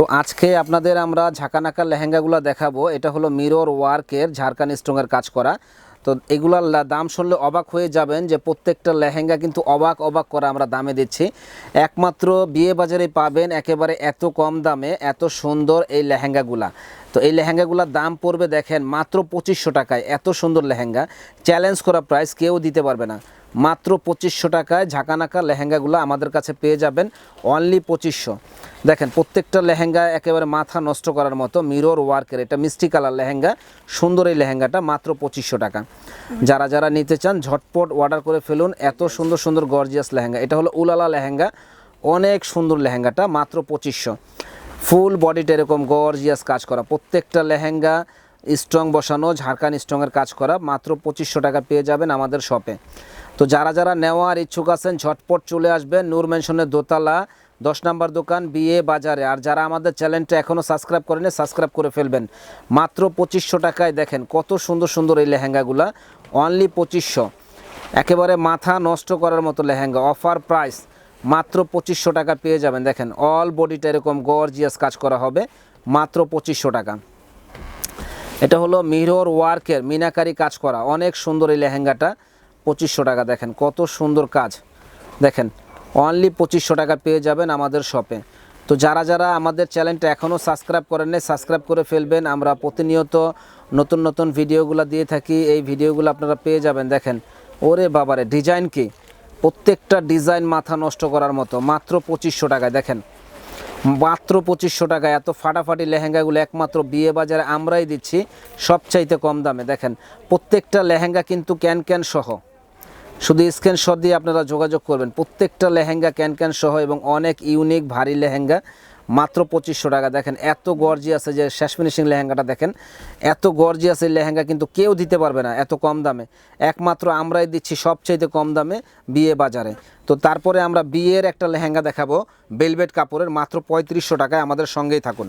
তো আজকে আপনাদের আমরা ঝাঁকানাকা লেহেঙ্গাগুলো দেখাবো। এটা হলো মিরর ওয়ার্কের ঝাড়খান স্ট্রংয়ের কাজ করা। তো এগুলার দাম শুনলে অবাক হয়ে যাবেন যে প্রত্যেকটা লেহেঙ্গা কিন্তু অবাক অবাক করা আমরা দামে দিচ্ছি। একমাত্র বিয়ে বাজারে পাবেন একেবারে এত কম দামে, এত সুন্দর এই লেহেঙ্গাগুলা। তো এই লেহেঙ্গাগুলোর দাম পড়বে দেখেন মাত্র পঁচিশশো টাকায়, এত সুন্দর লেহেঙ্গা। চ্যালেঞ্জ করা প্রাইস কেউ দিতে পারবে না। মাত্র পঁচিশশো টাকায় ঝাঁকানাকা লেহেঙ্গাগুলো আমাদের কাছে পেয়ে যাবেন অনলি পঁচিশশো। দেখেন, প্রত্যেকটা লেহেঙ্গা একেবারে মাথা নষ্ট করার মতো মিরর ওয়ার্কের এটা মিষ্টি কালার লেহেঙ্গা, সুন্দর এই লেহেঙ্গাটা মাত্র পঁচিশশো টাকা। যারা যারা নিতে চান, ঝটপট অর্ডার করে ফেলুন, এত সুন্দর সুন্দর গর্জিয়াস লেহেঙ্গা। এটা হলো উলালা লেহেঙ্গা, অনেক সুন্দর লেহেঙ্গাটা, মাত্র পঁচিশশো। ফুল বডিটা এরকম গর্জিয়াস কাজ করা, প্রত্যেকটা লেহেঙ্গা স্ট্রং বসানো, ঝাড়খান স্ট্রংয়ের কাজ করা, মাত্র পঁচিশশো টাকা পেয়ে যাবেন আমাদের শপে তো যারা যারা নেওয়ার ইচ্ছুক আছেন, ঝটপট চলে আসবেন নূর মেনশনের দোতলা, দশ নম্বর দোকান, বিয়ে বাজারে। আর যারা আমাদের চ্যানেলটা এখনও সাবস্ক্রাইব করেনি, সাবস্ক্রাইব করে ফেলবেন। মাত্র পঁচিশশো টাকায় দেখেন কত সুন্দর সুন্দর এই লেহেঙ্গাগুলা। অনলি পঁচিশশো। একেবারে মাথা নষ্ট করার মতো লেহেঙ্গা। অফার প্রাইস মাত্র পঁচিশশো টাকা পেয়ে যাবেন। দেখেন অল বডিটা এরকম গর্জিয়াস কাজ করা হবে। মাত্র পঁচিশশো টাকা। এটা হলো মিরর ওয়ার্কের মিনাকারি কাজ করা। অনেক সুন্দর এই লেহেঙ্গাটা। পঁচিশশো টাকা দেখেন, কত সুন্দর কাজ। দেখেন অনলি পঁচিশশো টাকা পেয়ে যাবেন আমাদের শপে তো যারা যারা আমাদের চ্যানেলটা এখনও সাবস্ক্রাইব করেন নাই সাবস্ক্রাইব করে ফেলবেন। আমরা প্রতিনিয়ত নতুন নতুন ভিডিওগুলো দিয়ে থাকি। এই ভিডিওগুলো আপনারা পেয়ে যাবেন, দেখেন। ওরে বাবারে ডিজাইন কি? প্রত্যেকটা ডিজাইন মাথা নষ্ট করার মতো। মাত্র পঁচিশশো টাকায়, দেখেন। মাত্র পঁচিশশো টাকায় এত ফাটাফাটি লেহেঙ্গাগুলো একমাত্র বিয়ে বাজারে আমরাই দিচ্ছি, সবচাইতে কম দামে। দেখেন, প্রত্যেকটা লেহেঙ্গা কিন্তু ক্যান ক্যান সহ। শুধু স্ক্রিনশট দিয়ে আপনারা যোগাযোগ করবেন। প্রত্যেকটা লেহেঙ্গা ক্যান ক্যান সহ এবং অনেক ইউনিক ভারী লেহেঙ্গা। মাত্র পঁচিশশো টাকা। দেখেন, এত গর্জি আছে যে শেষ ফিনিশিং লেহেঙ্গাটা দেখেন, এত গর্জি আছে লেহেঙ্গা কিন্তু কেউ দিতে পারবে না এত কম দামে। একমাত্র আমরাই দিচ্ছি সবচাইতে কম দামে বিয়ে বাজারে। তো তারপরে আমরা বিয়ের একটা লেহেঙ্গা দেখাবো বেলভেট কাপড়ের, মাত্র পঁয়ত্রিশশো টাকায় আমাদের সঙ্গেই থাকুন।